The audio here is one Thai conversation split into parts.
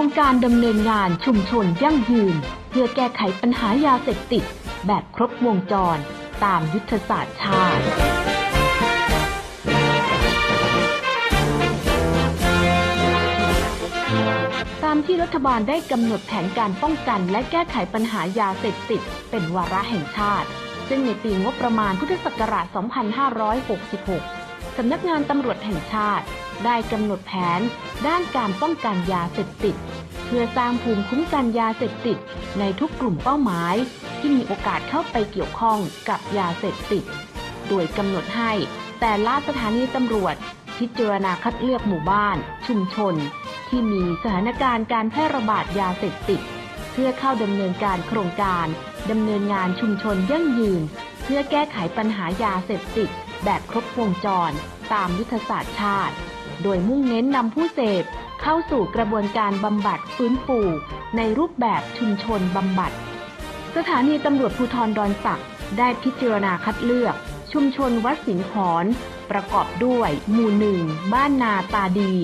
รงการดำเนินงานชุมชนยั่งยืน เพื่อแก้ไขปัญหายาเสพติด แบบครบวงจร ตามยุทธศาสตร์ชาติตามที่รัฐบาลได้กำหนดแผนการป้องกันและแก้ไขปัญหายาเสพติด เป็นวาระแห่งชาติ ซึ่งในปีงบประมาณพุทธศักราช 2566 สำนักงานตำรวจแห่งชาติ ได้กำหนดแผน ด้านการป้องกันยาเสพติด เพื่อสร้างภูมิคุ้มกันยาเสพติดในทุกกลุ่มเป้าหมาย ที่มีโอกาสเข้าไปเกี่ยวข้องกับยาเสพติด โดยกำหนดให้แต่ละสถานีตำรวจ พิจารณาคัดเลือกหมู่บ้าน ชุมชน ที่มีสถานการณ์การแพร่ระบาดยาเสพติด เพื่อเข้าดำเนินการโครงการดำเนินงานชุมชนยั่งยืน เพื่อแก้ไขปัญหายาเสพติด แบบครบวงจร ตามยุทธศาสตร์ชาติ โดยมุ่งเน้นนำผู้เสพ เข้าสู่กระบวนการบำบัดฟื้นฟูในรูปแบบชุมชนบำบัด สถานีตำรวจภูธรดอนสักได้พิจารณาคัดเลือก ชุมชนวัดสิงห์ขอน ประกอบด้วย หมู่หนึ่งบ้านนาตาดี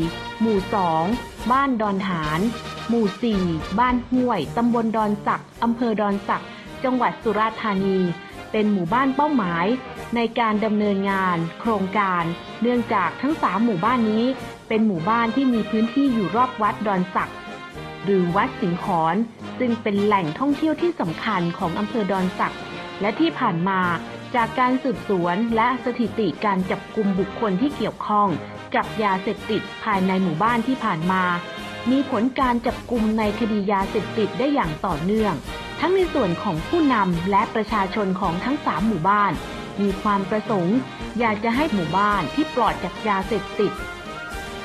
หมู่สองบ้านดอนหาน หมู่สี่บ้านห้วย ตำบลดอนสักอำเภอดอนสัก จังหวัดสุราษฎร์ธานี เป็นหมู่บ้านเป้าหมาย ในการดำเนินงาน โครงการ เนื่องจากทั้งสามหมู่บ้านนี้ เป็นหมู่บ้านที่มีพื้นที่อยู่รอบวัดดอนสักหรือวัดสิงขอนซึ่งเป็นแหล่งท่องเที่ยวที่สำคัญของอำเภอดอนสักและที่ผ่านมาจากการสืบสวนและสถิติการจับกลุ่มบุคคลที่เกี่ยวข้องกับยาเสพติดภายในหมู่บ้านที่ผ่านมา มีผลการจับกลุ่มในคดียาเสพติดได้อย่างต่อเนื่อง ทั้งในส่วนของผู้นำและประชาชนของทั้งสามหมู่บ้าน มีความประสงค์ อยากจะให้หมู่บ้านที่ปลอดจากยาเสพติด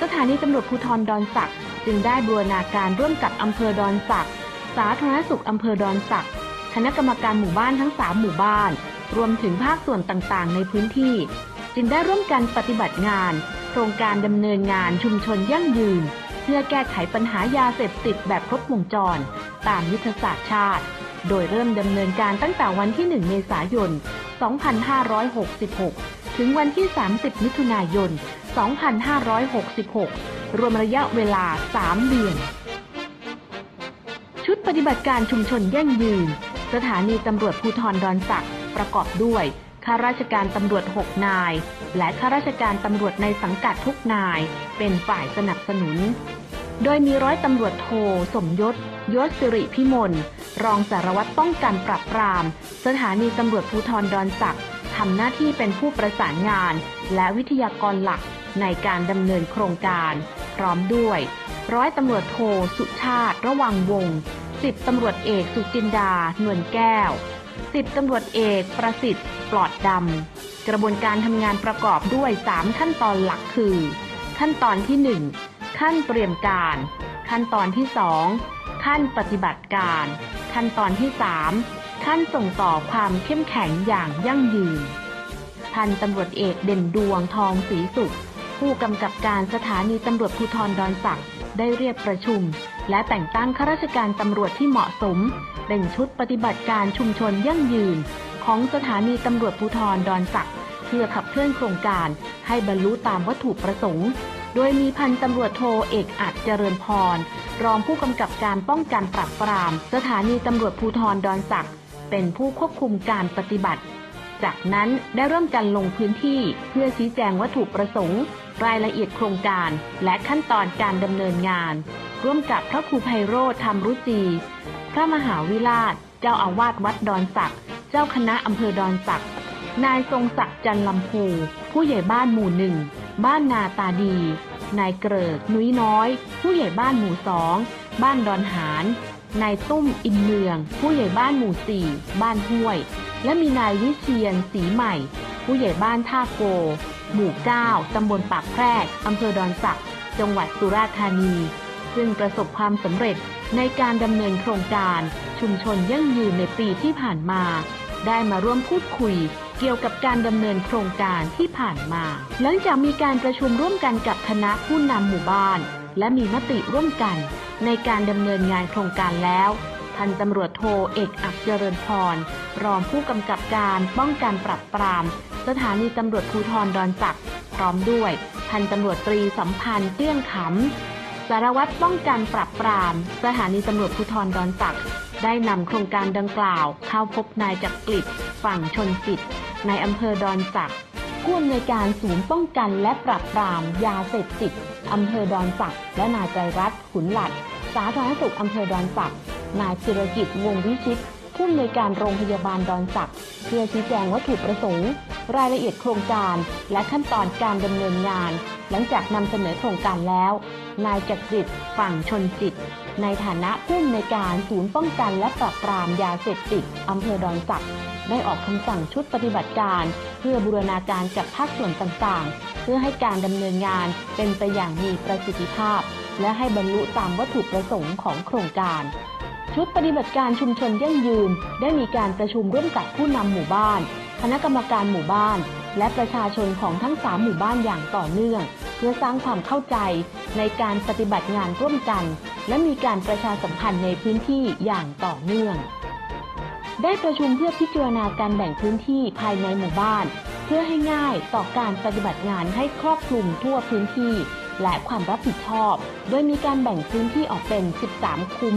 สถานีตำรวจภูธรดอนสักจึงได้บูรณาการร่วมกับอำเภอดอนสักสาธารณสุขอำเภอดอนสักคณะกรรมการหมู่บ้านทั้ง3หมู่บ้าน รวมถึงภาคส่วนต่างๆ ในพื้นที่ จึงได้ร่วมกันปฏิบัติงาน โครงการดำเนินงานชุมชนยั่งยืน เพื่อแก้ไขปัญหายาเสพติดแบบครบวงจร ตามยุทธศาสตร์ชาติ โดยเริ่มดำเนินการตั้งแต่วันที่ 1 เมษายน 2566 ถึงวันที่ 30 มิถุนายน 2566 รวมระยะเวลา 3 เดือน ชุดปฏิบัติการชุมชนยั่งยืน สถานีตำรวจภูธรดอนสักประกอบด้วยข้าราชการตำรวจ 6 นาย และข้าราชการตำรวจในสังกัดทุกนาย เป็นฝ่ายสนับสนุน โดยมีร้อยตำรวจโท สมยศ ยศสิริพิมล รองสารวัตรป้องกันปราบปราม สถานีตำรวจภูธรดอนสักทำหน้าที่เป็นผู้ประสานงาน และวิทยากรหลักในการดำเนินโครงการ พร้อมด้วย ร้อยตำรวจโทสุชาติ ระวังวงสิบตำรวจเอกสุจินดา นวลแก้วสิบตำรวจเอกประสิทธิ์ ปลอดดำ กระบวนการทำงานประกอบด้วย 3 ขั้นตอนหลักคือ ขั้นตอนที่ 1 ขั้นเตรียมการ ขั้นตอนที่ 2 ขั้นปฏิบัติการ ขั้นตอนที่ 3 ขั้นส่งต่อความเข้มแข็งอย่างยั่งยืน พันตำรวจเอกเด่นดวงทองศรีสุข ผู้กำกับการสถานีตำรวจภูธรดอนสักได้เรียกประชุม และแต่งตั้งข้าราชการตำรวจที่เหมาะสม เป็นชุดปฏิบัติการชุมชนยั่งยืน ของสถานีตำรวจภูธรดอนสักเพื่อขับเคลื่อนโครงการให้บรรลุตามวัตถุประสงค์ โดยมีพันตำรวจโทเอกอัจเจริญพร รองผู้กำกับการป้องกันปราบปราม สถานีตำรวจภูธรดอนสักเป็นผู้ควบคุมการปฏิบัติ จากนั้นได้เริ่มการลงพื้นที่เพื่อชี้แจงวัตถุประสงค์ รายละเอียดโครงการ และขั้นตอนการดำเนินงาน ร่วมกับพระครูไพโรธธรรมรุจี พระมหาวิราช เจ้าอาวาสวัดดอนสักเจ้าคณะอำเภอดอนสักนายทรงศักดิ์จันลำพู ผู้ใหญ่บ้านหมู่หนึ่ง บ้านนาตาดี นายเกริกนุ้ยน้อย ผู้ใหญ่บ้านหมู่สอง บ้านดอนหาน นายตุ้มอินเมือง ผู้ใหญ่บ้านหมู่สี่บ้านห้วย และมีนายวิเชียนสีใหม่ ผู้ใหญ่บ้านท่าโก หมู่เก้าตำบลปากแพรกอำเภอดอนสัก จังหวัดสุราษฎร์ธานี ซึ่งประสบความสำเร็จในการดำเนินโครงการชุมชนยั่งยืนในปีที่ผ่านมา ได้มาร่วมพูดคุย เกี่ยวกับการดำเนินโครงการที่ผ่านมา หลังจากมีการประชุมร่วมกันกับคณะผู้นำหมู่บ้าน และมีมติร่วมกัน ในการดำเนินงานโครงการแล้วพันตำรวจโทเอกอักเจริญพร รองผู้กำกับการป้องกันปรับปราม สถานีตำรวจภูธรดอนสักพร้อมด้วยพันตำรวจตรีสัมพันธ์เตี้ยงขำสารวัตรป้องกันปราบปราม สถานีตำรวจภูธรดอนสักได้นำโครงการดังกล่าว เข้าพบนายจักริดฝั่งชนจิต ในอำเภอดอนสักผู้อำนวยการศูนย์ป้องกันและปราบปรามยาเสพติดอำเภอดอนสักและนายใจรัฐขุนหลัด สาธารณสุขอำเภอดอนสักนายธีรกิจวงวิชิตผู้อำนวยการโรงพยาบาลดอนสักเพื่อชี้แจงวัตถุประสงค์ รายละเอียดโครงการ และขั้นตอนการดำเนินงาน หลังจากนำเสนอโครงการแล้ว นายจักริดฝั่งชนจิต ในฐานะผู้อำนวยการศูนย์ป้องกันและปราบปรามยาเสพติดอำเภอดอนสัก ได้ออกคำสั่งชุดปฏิบัติการ เพื่อบูรณาการกับภาคส่วนต่างๆ เพื่อให้การดำเนินงานเป็นไปอย่างมีประสิทธิภาพ และให้บรรลุตามวัตถุประสงค์ของโครงการ ชุดปฏิบัติการชุมชนยั่งยืน ได้มีการประชุมร่วมกับผู้นำหมู่บ้าน คณะกรรมการหมู่บ้าน และประชาชนของทั้งสามหมู่บ้านอย่างต่อเนื่อง เพื่อสร้างความเข้าใจในการปฏิบัติงานร่วมกัน และมีการประชาสัมพันธ์ในพื้นที่อย่างต่อเนื่อง ได้ประชุมเพื่อพิจารณาการแบ่งพื้นที่ภายในหมู่บ้าน เพื่อให้ง่ายต่อการปฏิบัติงานให้ครอบคลุมทั่วพื้นที่ และความรับผิดชอบ โดยมีการแบ่งพื้นที่ออกเป็น 13 คุ้ม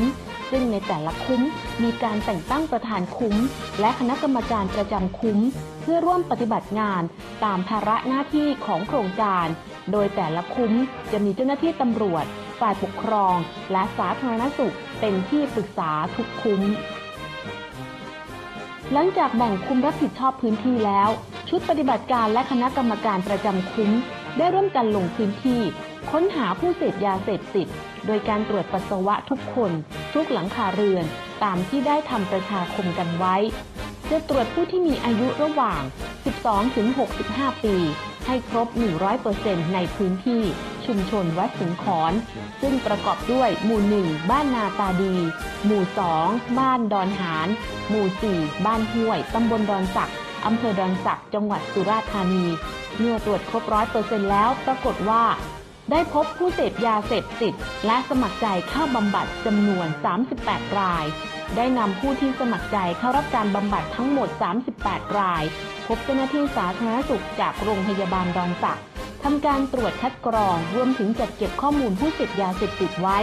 ซึ่งในแต่ละคุ้มมีการแต่งตั้งประธานคุ้ม และคณะกรรมการประจำคุ้ม เพื่อร่วมปฏิบัติงาน ตามภาระหน้าที่ของโครงการ โดยแต่ละคุ้มจะมีเจ้าหน้าที่ตำรวจ ฝ่ายปกครอง และสาธารณสุขเป็นที่ปรึกษาทุกคุ้ม หลังจากแบ่งคุมรับผิดชอบพื้นที่แล้ว ชุดปฏิบัติการและคณะกรรมการประจำคุ้ม ได้ร่วมกันลงพื้นที่ ค้นหาผู้เสพยาเสพติด โดยการตรวจปัสสาวะทุกคน ทุกหลังคาเรือน ตามที่ได้ทำประชาคมกันไว้ จะตรวจผู้ที่มีอายุระหว่าง 12 ถึง 65 ปี ให้ครบ 100%ในพื้นที่ ชุมชนวัดสิงขอนซึ่งประกอบด้วยหมู่1บ้านนาตาดี หมู่2บ้านดอนหาน หมู่4บ้านห้วย ตำบลดอนสักอำเภอดอนสักจังหวัดสุราษฎร์ธานีเมื่อตรวจครบ100%แล้วปรากฏว่า ได้พบผู้เสพยาเสพติด และสมัครใจเข้าบำบัดจำนวน 38 ราย ได้นำผู้ที่สมัครใจเข้ารับการบำบัดทั้งหมด 38 ราย พบเจ้าหน้าที่สาธารณสุขจากโรงพยาบาลดอนสัก ทำการตรวจคัดกรองรวมถึงจัดเก็บข้อมูลผู้เสพยาเสพติดไว้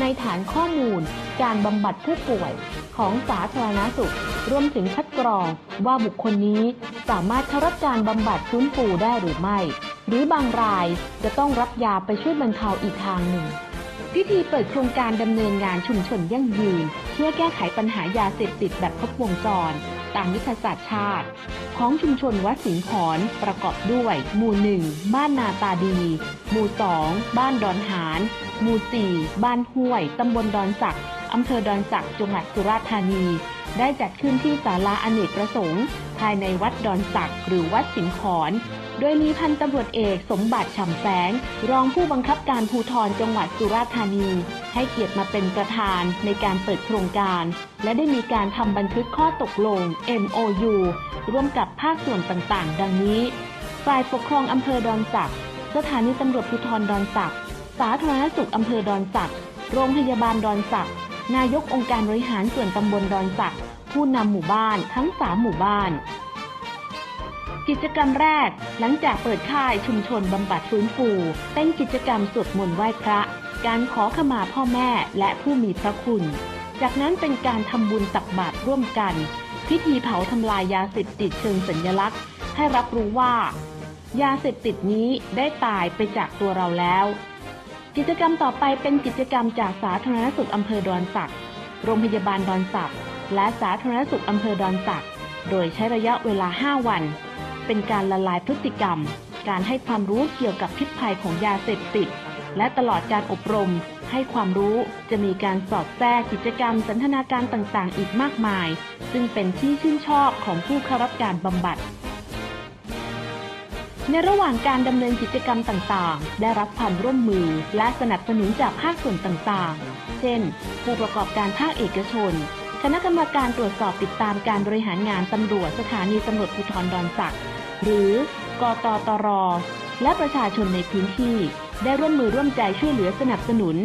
ในฐานข้อมูล การบำบัดผู้ป่วยของสาธารณสุข รวมถึงคัดกรองว่าบุคคลนี้สามารถเข้ารับการบำบัดฟื้นฟูได้หรือไม่ หรือบางรายจะต้องรับยาไปช่วยบรรเทาอีกทางหนึ่ง พิธีเปิดโครงการดำเนินงานชุมชนยั่งยืน เพื่อแก้ไขปัญหายาเสพติดแบบครบวงจร ตามยุทธศาสตร์ชาติ ของชุมชนวัดสิงห์ขอนประกอบด้วย หมู่หนึ่งบ้านนาตาดี หมู่สองบ้านดอนหาน หมู่สี่บ้านห้วยตำบลดอนสักอำเภอดอนสักจังหวัดสุราษฎร์ธานี ได้จัดขึ้นที่ศาลาอเนกประสงค์ ภายในวัดดอนสักหรือวัดสิงห์ขอนโดยมีพันตำรวจเอกสมบัติฉ่ำแสง รองผู้บังคับการภูธรจังหวัดสุราษฎร์ธานี ให้เกียรติมาเป็นประธานในการเปิดโครงการ และได้มีการทำบันทึกข้อตกลง MOU ร่วมกับภาคส่วนต่างๆ ดังนี้ ฝ่ายปกครองอำเภอดอนสัก สถานีตำรวจภูธรดอนสัก สาธารณสุขอำเภอดอนสัก โรงพยาบาลดอนสัก นายกองค์การบริหารส่วนตำบลดอนสัก ผู้นำหมู่บ้านทั้งสามหมู่บ้าน กิจกรรมแรก หลังจากเปิดค่ายชุมชนบำบัดฟื้นฟู เป็นกิจกรรมสวดมนต์ไหว้พระ การขอขมาพ่อแม่และผู้มีพระคุณ จากนั้นเป็นการทำบุญตักบาตรร่วมกัน พิธีเผาทำลายยาเสพติดเชิงสัญลักษณ์ ให้รับรู้ว่า ยาเสพติดนี้ได้ตายไปจากตัวเราแล้ว กิจกรรมต่อไปเป็นกิจกรรมจากสาธารณสุขอำเภอดอนสักโรงพยาบาลดอนสักและสาธารณสุขอำเภอดอนสักโดยใช้ระยะเวลา 5 วัน เป็นการละลายพฤติกรรม การให้ความรู้เกี่ยวกับพิษภัยของยาเสพติด และตลอดการอบรม ให้ความรู้จะมีการสอดแทรกกิจกรรมสันทนาการต่างๆ อีกมากมาย ซึ่งเป็นที่ชื่นชอบของผู้เข้ารับการบำบัด ในระหว่างการดำเนินกิจกรรมต่างๆ ได้รับความร่วมมือและสนับสนุนจากภาคส่วนต่างๆ เช่น ผู้ประกอบการภาคเอกชน คณะกรรมการตรวจสอบติดตามการบริหารงานตำรวจสถานีตำรวจภูธรดอนสักหรือกตตร และประชาชนในพื้นที่ ได้ร่วมมือร่วมใจช่วยเหลือสนับสนุน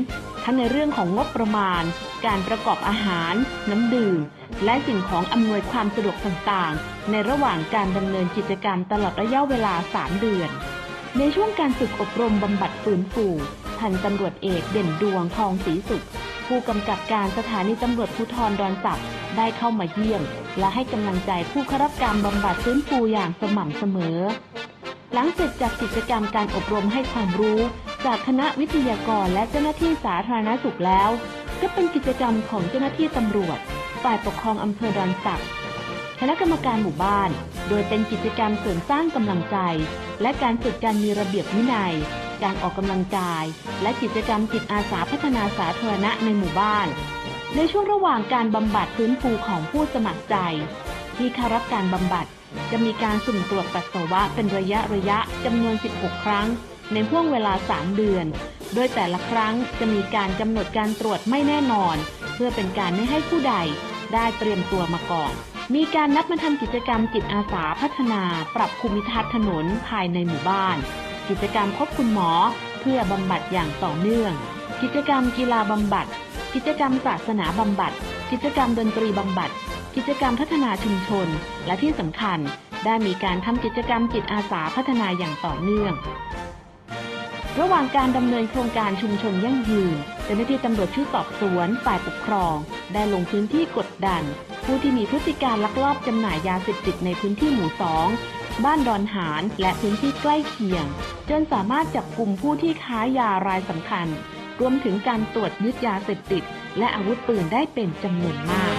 ทั้งในเรื่องของงบประมาณ การประกอบอาหาร น้ำดื่ม และสิ่งของอำนวยความสะดวกต่างๆ ในระหว่างการดำเนินกิจกรรมตลอดระยะเวลา 3 เดือน ในช่วงการฝึกอบรมบำบัดฟื้นฟูพันตำรวจเอกเด่นดวงทองศรีสุข ผู้กำกับการสถานีตำรวจภูธรดอนสักได้เข้ามาเยี่ยม และให้กำลังใจผู้เข้ารับการบำบัดฟื้นฟูอย่างสม่ำเสมอ หลังเสร็จจากกิจกรรมการอบรมให้ความรู้ จากคณะวิทยากรและเจ้าหน้าที่สาธารณสุขแล้ว ก็เป็นกิจกรรมของเจ้าหน้าที่ตำรวจ ฝ่ายปกครองอำเภอดอนสักคณะกรรมการหมู่บ้าน โดยเป็นกิจกรรมเสริมสร้างกำลังใจ และการฝึกการมีระเบียบวินัย การออกกำลังกาย และกิจกรรมจิตอาสาพัฒนาสาธารณะในหมู่บ้าน ในช่วงระหว่างการบำบัดฟื้นฟูของผู้สมัครใจ ที่เข้ารับการบำบัด จะมีการสุ่มตรวจปัสสาวะเป็นระยะระยะจำนวน 16 ครั้ง ในห่วงเวลา 3 เดือน โดยแต่ละครั้งจะมีการกำหนดการตรวจไม่แน่นอน เพื่อเป็นการไม่ให้ผู้ใดได้เตรียมตัวมาก่อน มีการนัดมาทำกิจกรรมจิตอาสาพัฒนา ปรับภูมิทัศน์ถนนภายในหมู่บ้าน กิจกรรมพบคุณหมอ เพื่อบำบัดอย่างต่อเนื่อง กิจกรรมกีฬาบำบัด กิจกรรมศาสนาบำบัด กิจกรรมดนตรีบำบัด กิจกรรมพัฒนาชุมชน และที่สำคัญได้มีการทำกิจกรรมจิตอาสาพัฒนาอย่างต่อเนื่อง ระหว่างการดำเนินโครงการชุมชนยั่งยืนเจ้าหน้าที่ตำรวจชุดสอบสวนฝ่ายปกครอง ได้ลงพื้นที่กดดัน ผู้ที่มีพฤติการลักลอบจำหน่ายยาเสพติดในพื้นที่หมู่สองบ้านดอนหานและพื้นที่ใกล้เคียง จนสามารถจับกลุ่มผู้ที่ค้ายารายสำคัญ รวมถึงการตรวจยึดยาเสพติด และอาวุธปืนได้เป็นจำนวนมาก